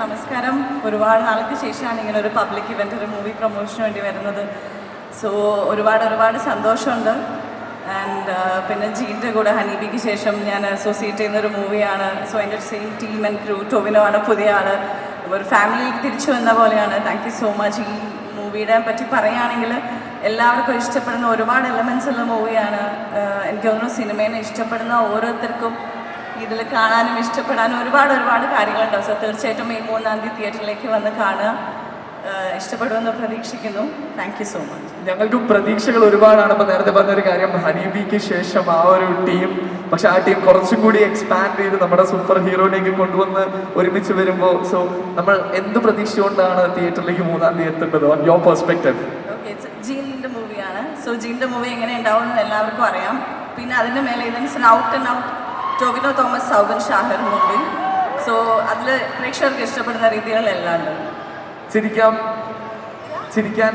നമസ്കാരം. ഒരുപാട് നാൾക്ക് ശേഷമാണ് ഇങ്ങനെ ഒരു പബ്ലിക് ഇവന്റ് ഒരു മൂവി പ്രൊമോഷന് വേണ്ടി വരുന്നത്. സോ ഒരുപാട് ഒരുപാട് സന്തോഷമുണ്ട്. ആൻഡ് പിന്നെ ജീന്റെ കൂടെ ഹനീബിക്ക് ശേഷം ഞാൻ അസോസിയേറ്റ് ചെയ്യുന്ന ഒരു മൂവിയാണ് സോ അതിന്റെ same team and crew Tovino ആണ് പുതിയ ആൾ ഒരു ഫാമിലിയിലേക്ക് തിരിച്ചു വന്ന പോലെയാണ്. താങ്ക് യു സോ മച്ച് ഈ മൂവിയുടെ പറ്റി പറയുകയാണെങ്കിൽ എല്ലാവർക്കും ഇഷ്ടപ്പെടുന്ന ഒരുപാട് എലമെൻസ് ഉള്ള മൂവിയാണ് എനിക്ക് തോന്നുന്നു സിനിമേനെ ഇഷ്ടപ്പെടുന്ന ഓരോരുത്തർക്കും ഇതിൽ കാണാനും ഇഷ്ടപ്പെടാനും ഒരുപാട് ഒരുപാട് കാര്യങ്ങളുണ്ടാവും. സോ തീർച്ചയായിട്ടും ഈ മൂന്നാം തീയതി തിയേറ്ററിലേക്ക് വന്ന് കാണുക. ഇഷ്ടപ്പെടുമെന്ന് പ്രതീക്ഷിക്കുന്നു. താങ്ക് യു സോ മച്ച് ഞങ്ങൾക്ക് പ്രതീക്ഷകൾ ഒരുപാടാണ്. ഇപ്പൊ നേരത്തെ പറഞ്ഞൊരു കാര്യം ഹനീബിക്ക് ശേഷം ആ ഒരു ടീം പക്ഷെ ആ ടീം കുറച്ചും കൂടി എക്സ്പാൻഡ് ചെയ്ത് നമ്മുടെ സൂപ്പർ ഹീറോയിലേക്ക് കൊണ്ടുവന്ന് ഒരുമിച്ച് വരുമ്പോൾ സോ നമ്മൾ എന്ത് പ്രതീക്ഷിച്ചുകൊണ്ടാണ് തിയേറ്ററിലേക്ക് മൂന്നാം തീയതി എത്തേണ്ടത്? ഓൺ യോർ പെർസ്പെക്റ്റീവ് ഓക്കെ ജീനിന്റെ മൂവിയാണ് സോ ജീന്റെ മൂവി എങ്ങനെ ഉണ്ടാവും എന്ന് എല്ലാവർക്കും അറിയാം. പിന്നെ അതിന്റെ മേലെ ഇതിന് out and out Tovino Thomas Soubin Shahir മുമ്പിൽ. സോ അതിൽ പ്രേക്ഷകർക്ക് ഇഷ്ടപ്പെടുന്ന രീതികളെല്ലാം ഉണ്ട് ചിരിക്കാം. ചിരിക്കാൻ.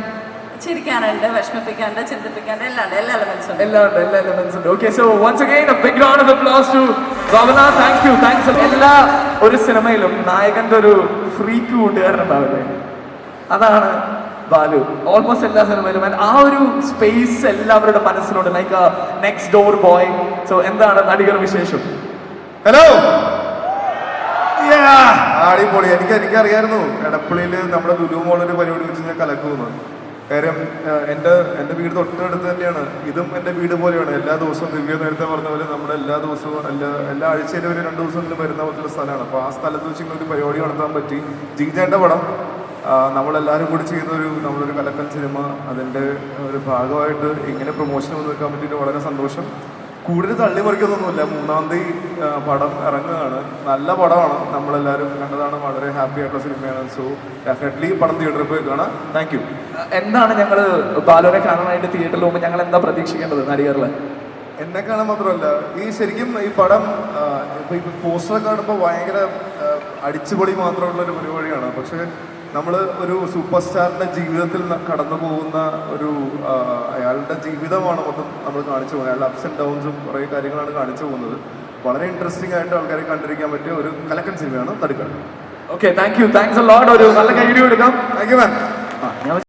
ചിരിക്കാനുണ്ട് വിഷമിപ്പിക്കാനുണ്ട് ചിന്തിപ്പിക്കാനുണ്ട് എല്ലാം ഉണ്ട് എല്ലാ എലമെൻസും ഉണ്ട്. എല്ലാം ഉണ്ട് എല്ലാ എലമെന്റ്സ് ഉണ്ട്. Okay so once again a big round of applause to Bhavana thank you thanks എല്ലാ ഒരു സിനിമയിലും നായകന്റെ ഒരു ഫ്രീക്ക് കൂട്ടുകാരനുണ്ടാവില്ലേ അതാണ് ബാലു ഓൾമോസ്റ്റ് എല്ലാ സിനിമയിലും. ആ ഒരു സ്പേസ് എല്ലാവരുടെ മനസ്സിലുണ്ട്. Like next door boy so എന്താണ് നടികർ വിശേഷം? ഹലോ അടിപൊളി. എനിക്ക് എനിക്കറിയായിരുന്നു. എടപ്പള്ളിയിൽ നമ്മുടെ ദുരു മോളൊരു പരിപാടി വെച്ച് ഞാൻ കലക്കുന്നു കാര്യം എന്റെ എന്റെ വീട് തൊട്ടടുത്ത് തന്നെയാണ്. ഇതും എന്റെ വീട് പോലെയാണ്. എല്ലാ ദിവസവും ദിവ്യ നേരത്തെ പറഞ്ഞ പോലെ നമ്മുടെ എല്ലാ ദിവസവും എല്ലാ എല്ലാ ആഴ്ചയിലും ഒരു രണ്ട് ദിവസമെങ്കിലും വരുന്ന പോലത്തെ സ്ഥലമാണ്. അപ്പോൾ ആ സ്ഥലത്ത് വെച്ച് ഇങ്ങനെ ഒരു പരിപാടി നടത്താൻ പറ്റി. ജിങ്ജാന്റെ പടം. നമ്മളെല്ലാവരും കൂടി ചെയ്യുന്ന ഒരു നമ്മളൊരു കലക്കൻ സിനിമ അതിന്റെ ഒരു ഭാഗമായിട്ട് ഇങ്ങനെ പ്രൊമോഷൻ വന്ന് നിൽക്കാൻ പറ്റിയിട്ട് വളരെ സന്തോഷം. കൂടുതൽ തള്ളി മറിക്കുന്നൊന്നുമില്ല മൂന്നാം തീയതി പടം ഇറങ്ങുകയാണ്. നല്ല പടമാണ്. നമ്മളെല്ലാവരും കണ്ടതാണ്. വളരെ ഹാപ്പി ആയിട്ടുള്ള സിനിമയാണ്. സോ ഡെഫിനറ്റ്ലി പടം തിയേറ്ററിൽ പോയി കാണാം. താങ്ക് യു എന്താണ് ഞങ്ങൾ ബാലുവിനെ കാണാനായിട്ട് തിയേറ്ററിൽ പോകുമ്പോൾ ഞങ്ങൾ എന്താ പ്രതീക്ഷിക്കേണ്ടത് നടികറിൽ എന്നെ കാണാൻ മാത്രമല്ല ഈ ശരിക്കും ഈ പടം ഇപ്പോൾ ഇപ്പോൾ പോസ്റ്റർ കാണുമ്പോൾ ഭയങ്കര അടിച്ചുപൊളി മാത്രമുള്ള ഒരു പരിപാടിയാണ്. പക്ഷേ നമ്മൾ ഒരു സൂപ്പർ സ്റ്റാറിന്റെ ജീവിതത്തിൽ കടന്നു പോകുന്ന ഒരു അയാളുടെ ജീവിതമാണ് മൊത്തം നമ്മൾ കാണിച്ചു പോകുന്നത്. അയാളുടെ അപ്സ് ആൻഡ് ഡൗൺസും കുറേ കാര്യങ്ങളാണ് കാണിച്ചു പോകുന്നത്. വളരെ ഇൻട്രസ്റ്റിംഗ് ആയിട്ട് ആൾക്കാരെ കണ്ടിരിക്കാൻ പറ്റിയ ഒരു കലക്കൻ സിനിമയാണ് നടുക്കൾ okay thank you thanks lot ഒരു നല്ല കൈഡി കൊടുക്കാം താങ്ക് യു മാൻ